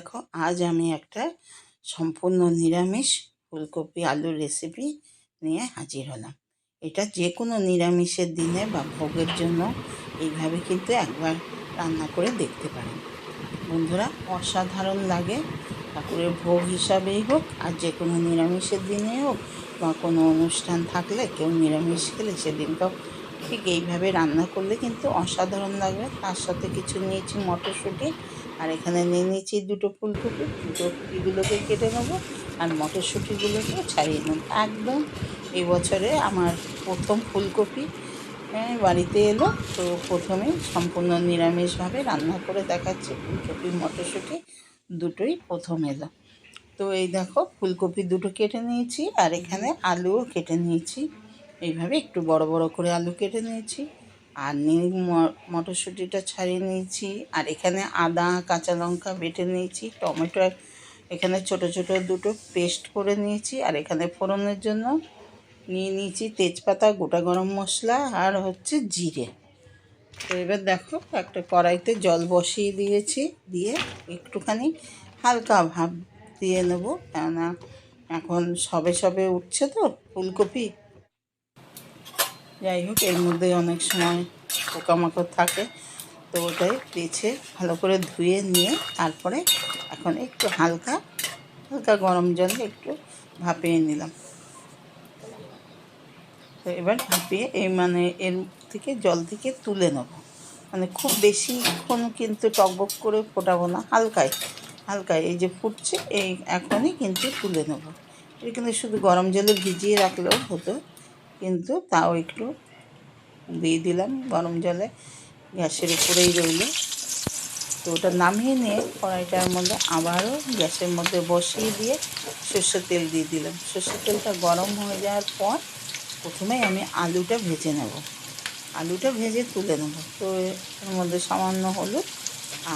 তো দেখো, আজ আমি একটা সম্পূর্ণ নিরামিষ ফুলকপি আলুর রেসিপি নিয়ে হাজির হলাম। এটা যে কোনো নিরামিষের দিনে বা ভোগের জন্য এইভাবে কিন্তু একবার রান্না করে দেখতে পারেন। বন্ধুরা, অসাধারণ লাগে। ঠাকুরের ভোগ হিসাবেই হোক আর যে কোনো নিরামিষের দিনে হোক বা কোনো অনুষ্ঠান থাকলে, কেউ নিরামিষ খেলে সেদিনটাও ঠিক এইভাবে রান্না করলে কিন্তু অসাধারণ লাগবে। তার সাথে কিছু নিয়েছি মটরশুঁটি আর এখানে নিয়ে নিয়েছি দুটো ফুলকপি ফুলকপিগুলোকে কেটে নেব আর মটরশুঁটিগুলোকে ছাড়িয়ে নেব। একদম এই বছরে আমার প্রথম ফুলকপি হ্যাঁ, বাড়িতে এলো তো প্রথমে সম্পূর্ণ নিরামিষভাবে রান্না করে দেখাচ্ছি ফুলকপি মটরশুঁটি দুটোই প্রথম এলো। তো এই দেখো ফুলকপি দুটো কেটে নিয়েছি আর এখানে আলুও কেটে নিয়েছি। এইভাবে একটু বড় বড় করে আলু কেটে নিয়েছি। আর নিয়ে মটরশুঁটিটা ছাড়িয়ে নিয়েছি। আর এখানে আদা, কাঁচা লঙ্কা বেটে নিয়েছি, টমেটো এখানে ছোট ছোট দুটো পেস্ট করে নিয়েছি। আর এখানে ফোড়নের জন্য নিয়ে নিয়েছি তেজপাতা, গোটা গরম মশলা আর হচ্ছে জিরে। তো এবার দেখো, একটা কড়াইতে জল বসিয়ে দিয়েছি, দিয়ে একটুখানি হালকা ভাব দিয়ে নেব। কেননা এখন সবে সবে উঠছে তো, ফুলকপি। যাই হোক, এর মধ্যে অনেক সময় পোকামাকড় থাকে। তো ওটাই বেছে ভালো করে ধুয়ে নিয়ে তারপরে এখন একটু হালকা হালকা গরম জলে একটু ভাপিয়ে নিলাম। তো এবার ভাপিয়ে এই মানে এর থেকে জল থেকে তুলে নেব। মানে খুব বেশিক্ষণ কিন্তু টকবক করে ফোটাবো না হালকায় হালকায় এই যে ফুটছে, এই এখনই কিন্তু তুলে নেব। এটা কিন্তু শুধু গরম জলে ভিজিয়ে রাখলেও হতো। কিন্তু তাও একটু দিয়ে দিলাম গরম জলে। গ্যাসের উপরেই রইল। তো ওটা নামিয়ে নিয়ে কড়াইটার মধ্যে আবারও গ্যাসের মধ্যে বসিয়ে দিয়ে সর্ষের তেল দিয়ে দিলাম। সর্ষের তেলটা গরম হয়ে যাওয়ার পর প্রথমেই আমি আলুটা ভেজে নেব। আলুটা ভেজে তুলে নেব। তো এর মধ্যে সামান্য হলুদ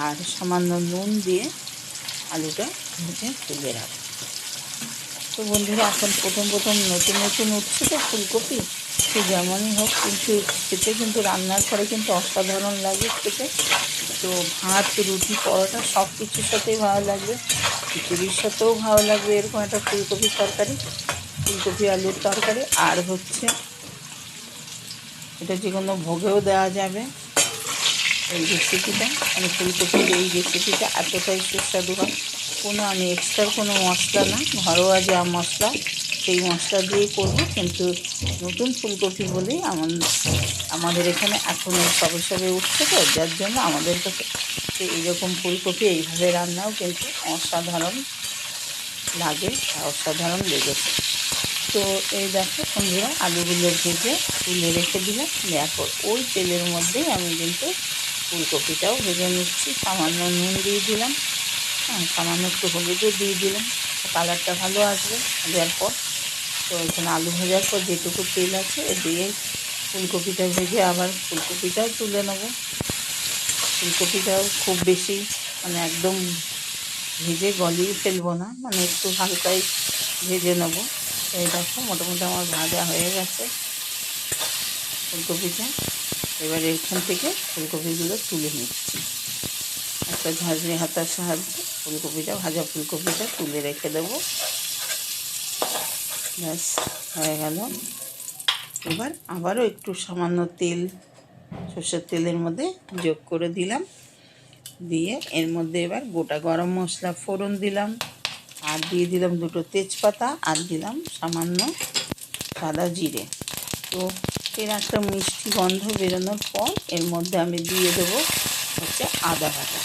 আর সামান্য নুন দিয়ে আলুটা ভেজে তুলে রাখব। তো বন্ধুরা, এখন প্রথম প্রথম নতুন নতুন উঠছে তো ফুলকপি, সে যেমনই হোক, কিন্তু খেতে কিন্তু রান্নার পরে কিন্তু অসাধারণ লাগে খেতে। তো ভাত, রুটি, পরোটা সব কিছুর সাথেই ভালো লাগবে। খিচুড়ির সাথেও ভালো লাগবে এরকম একটা ফুলকপির তরকারি, ফুলকপি আলুর তরকারি। আর হচ্ছে, এটা যে কোনো ভোগেও দেওয়া যাবে এই রেসিপিটা মানে ফুলকপির এই রেসিপিটা এতটাই সুস্বাদু হয়। কোনো আমি এক্সট্রা কোনো মশলা না, ঘরোয়া যা মশলা, সেই মশলা দিয়েই করব। কিন্তু নতুন ফুলকপি বলেই আমাদের এখানে এখন সবে সবে উঠছে তো, যার জন্য আমাদের কাছে এইরকম ফুলকপি এইভাবে রান্নাও কিন্তু অসাধারণ লাগে, অসাধারণ লেগেছে। তো এই দেখো বন্ধুরা, আলুগুলো ভেজে তুলে রেখে দিলাম। দেখো, ওই তেলের মধ্যেই আমি কিন্তু ফুলকপিটাও ভেজে নিচ্ছি। সামান্য নুন দিয়ে দিলাম। সামান্য একটু হলুদও দিয়ে দিলাম। কালারটা ভালো আসবে দেওয়ার পর। তো এখানে আলু ভাজার পর যেটুকু তেল আছে দিয়ে ফুলকপিটা ভেজে আবার ফুলকপিটাও তুলে নেব। ফুলকপিটাও খুব বেশি মানে একদম ভেজে গলিয়ে ফেলব না মানে একটু হালকাই ভেজে নেব। এই দেখো, মোটামুটি আমার ভাজা হয়ে গেছে ফুলকপিটা। এবার এখান থেকে ফুলকপিগুলো তুলে নিচ্ছি। একটা ঝাঁঝরি হাতার সাহায্যে ফুলকপিটা, ভাজা ফুলকপিটা তুলে রেখে দেবো। ব্যাস, হয়ে গেল। এবার আবারও একটু সামান্য তেল, সর্ষের তেলের মধ্যে যোগ করে দিলাম। দিয়ে এর মধ্যে এবার গোটা গরম মশলা ফোড়ন দিলাম। আর দিয়ে দিলাম দুটো তেজপাতা আর দিলাম সামান্য সাদা জিরে। তো এর একটা মিষ্টি গন্ধ বেরোনোর পর এর মধ্যে আমি দিয়ে দেবো হচ্ছে আদা বাটা।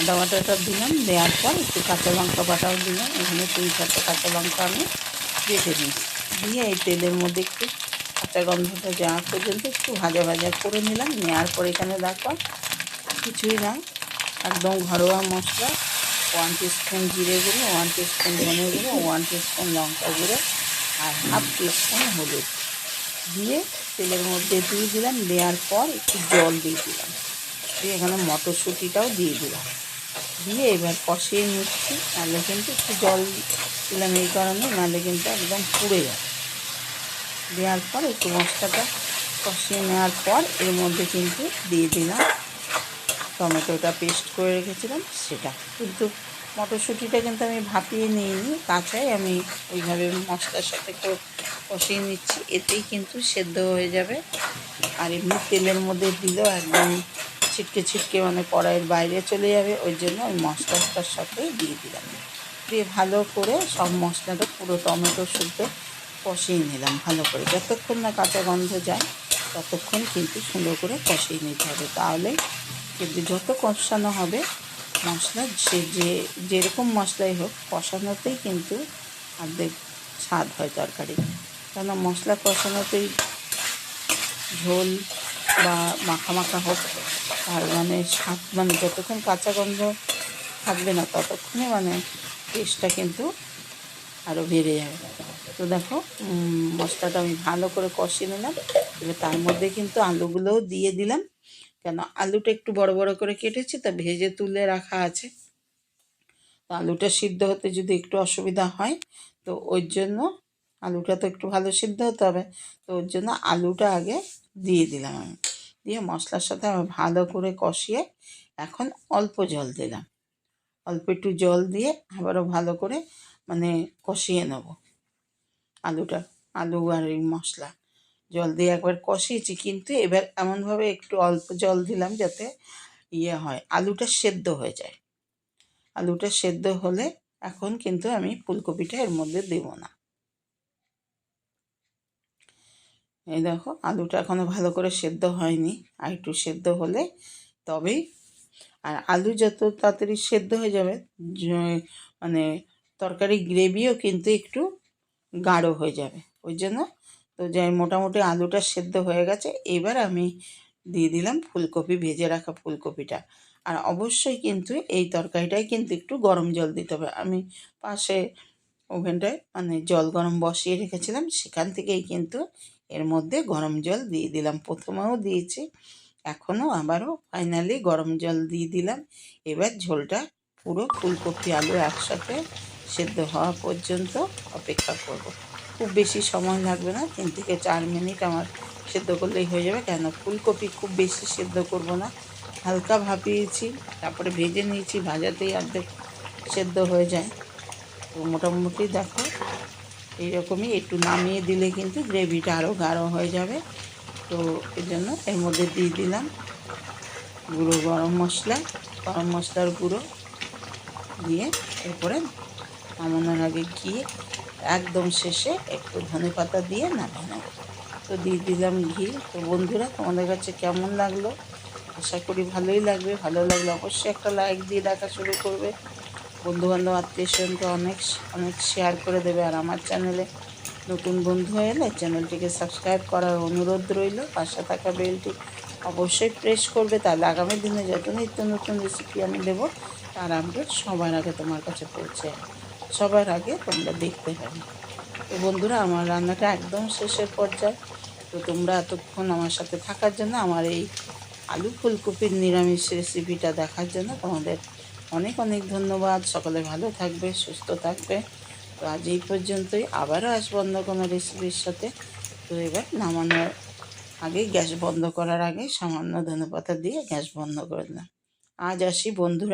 আদা বাটাটা দিলাম, দেওয়ার পর একটু কাঁচা লঙ্কা বাটাও দিলাম। এখানে তিন চারটে কাঁচা লঙ্কা আমি বেটে দিয়েছি দিয়ে এই তেলের মধ্যে একটু কাঁচা গন্ধটা যাওয়া পর্যন্ত একটু ভাজা ভাজা করে নিলাম। নেওয়ার পর এখানে দেখো, কিছুই না। একদম ঘরোয়া মশলা ওয়ান টিস্পুন জিরে গুঁড়ো ওয়ান টিস্পুন ধনে গুঁড়ো ওয়ান টিস্পুন লঙ্কা গুঁড়ো আর হাফ টিস্পুন হলুদ। দিয়ে তেলের মধ্যে দিয়ে দিলাম। দেওয়ার পর একটু জল দিয়ে দিলাম। দিয়ে এখানে মটরশুঁটিটাও দিয়ে দিলাম। দিয়ে এবার কষিয়ে নিচ্ছি, নাহলে কিন্তু একটু জল দিলাম এই কারণে, নাহলে কিন্তু একদম পুড়ে যাবে। দেওয়ার পর একটু মশলাটা কষিয়ে নেওয়ার পর এর মধ্যে কিন্তু দিয়ে দিলাম টমেটোটা পেস্ট করে রেখেছিলাম, সেটা। কিন্তু মটরশুঁটিটা কিন্তু আমি ভাপিয়ে নিইনি কাঁচাই আমি ওইভাবে মশলার সাথে কষিয়ে নিচ্ছি, এতেই কিন্তু সেদ্ধ হয়ে যাবে। আর এমনি তেলের মধ্যে দিলেও একদম ছিটকে ছিটকে মানে কড়াইয়ের বাইরে চলে যাবে, ওই জন্য ওই মশলাটার সাথেই দিয়ে দিলাম। দিয়ে ভালো করে সব মশলাটা পুরো টমেটো শুদ্ধ কষিয়ে নিলাম, ভালো করে। যতক্ষণ না কাঁচা গন্ধ যায়, ততক্ষণ কিন্তু সুন্দর করে কষিয়ে নিতে হবে। তাহলে কিন্তু যত কষানো হবে, মশলা সে যে, যেরকম মশলাই হোক, কষানোতেই কিন্তু অর্ধেক স্বাদ হয় তরকারি। কেন মশলা কষানোতেই ঝোল বা মাখা মাখা হোক, আর মানে স্বাদ মানে যতক্ষণ কাঁচা গন্ধ থাকবে না, ততক্ষণে মানে টেস্টটা কিন্তু আরও বেড়ে যাবে। তো দেখো মশলাটা আমি ভালো করে কষিয়ে নিলাম। এবার তার মধ্যে কিন্তু আলুগুলোও দিয়ে দিলাম। কেন, আলুটা একটু বড় বড় করে কেটেছি, তা ভেজে তুলে রাখা আছে। তো আলুটা সিদ্ধ হতে যদি একটু অসুবিধা হয়, তো ওই জন্য আলুটা তো একটু ভালো সিদ্ধ হতে হবে। তো ওর জন্য আলুটা আগে দিয়ে দিলাম আমি। দিয়ে মশলার সাথে আমি ভালো করে কষিয়ে এখন অল্প জল দিলাম। অল্প একটু জল দিয়ে আবারও ভালো করে মানে কষিয়ে নেব। আলুটা, আলু আর এই মশলা। জল দিয়ে একবার কষিয়েছি কিন্তু এবার এমনভাবে একটু অল্প জল দিলাম যাতে ইয়ে হয়, আলুটা সেদ্ধ হয়ে যায়। আলুটা সেদ্ধ হলে এখন কিন্তু আমি ফুলকপিটা এর মধ্যে দেব না। এই দেখো, আলুটা এখনও ভালো করে সেদ্ধ হয়নি। আর একটু সেদ্ধ হলে তবেই, আর আলু যত তাড়াতাড়ি সেদ্ধ হয়ে যাবে মানে তরকারি গ্রেভিও কিন্তু একটু গাঢ় হয়ে যাবে। ওই জন্য তো যাই, মোটামুটি আলুটা সেদ্ধ হয়ে গেছে। এবার আমি দিয়ে দিলাম ফুলকপি, ভেজে রাখা ফুলকপিটা। আর অবশ্যই কিন্তু এই তরকারিটায় কিন্তু একটু গরম জল দিতে হবে। আমি পাশে ওভেনটায় মানে জল গরম বসিয়ে রেখেছিলাম, সেখান থেকেই কিন্তু এর মধ্যে গরম জল দিয়ে দিলাম। প্রথমেও দিয়েছি, এখনও আবারও ফাইনালি গরম জল দিয়ে দিলাম। এবার ঝোলটা পুরো ফুলকপি আলু একসাথে সেদ্ধ হওয়া পর্যন্ত অপেক্ষা করব। খুব বেশি সময় লাগবে না, তিন থেকে চার মিনিট আমার সেদ্ধ করলেই হয়ে যাবে। কেন ফুলকপি খুব বেশি সেদ্ধ করব না। হালকা ভাপিয়েছি, তারপরে ভেজে নিয়েছি, ভাজাতেই অর্ধেক সেদ্ধ হয়ে যায়। তো মোটামুটি দেখো এইরকমই একটু নামিয়ে দিলে কিন্তু গ্রেভিটা আরও গাঢ় হয়ে যাবে। তো এই জন্য এর মধ্যে দিয়ে দিলাম গুঁড়ো গরম মশলা, গরম মশলার গুঁড়ো দিয়ে এরপরে নামানোর আগে ঘি, একদম শেষে একটু ধনে পাতা দিয়ে নামিয়ে নেব। তো দিয়ে দিলাম ঘি। তো বন্ধুরা, তোমাদের কাছে কেমন লাগল? আশা করি ভালোই লাগবে। ভালো লাগলে অবশ্যই একটা লাইক দিয়ে দেখা শুরু করবে। বন্ধুবান্ধব, আত্মীয় স্বজনকে অনেক অনেক শেয়ার করে দেবে। আর আমার চ্যানেলে নতুন বন্ধু হয়ে এলে চ্যানেলটিকে সাবস্ক্রাইব করার অনুরোধ রইল। পাশে থাকা বেলটি অবশ্যই প্রেস করবে। তাহলে আগামী দিনে যত নিত্য নতুন রেসিপি আমি দেবো, তার আপডেট সবার আগে তোমার কাছে পৌঁছে সবার আগে তোমরা দেখতে পাবে। তো বন্ধুরা, আমার রান্নাটা একদম শেষের পর্যায়ে। তো তোমরা এতক্ষণ আমার সাথে থাকার জন্য, আমার এই আলু ফুলকপির নিরামিষ রেসিপিটা দেখার জন্য তোমাদের অনেক অনেক ধন্যবাদ। সকলে ভালো থাকবে, সুস্থ থাকবে। তো আজ এই পর্যন্তই। আবারও আসব অন্য কোনো রেসিপির সাথে। তো এবার নামানোর আগে গ্যাস বন্ধ করার আগে সামান্য ধনেপাতা দিয়ে গ্যাস বন্ধ করে দিলাম। আজ আসি বন্ধুরা।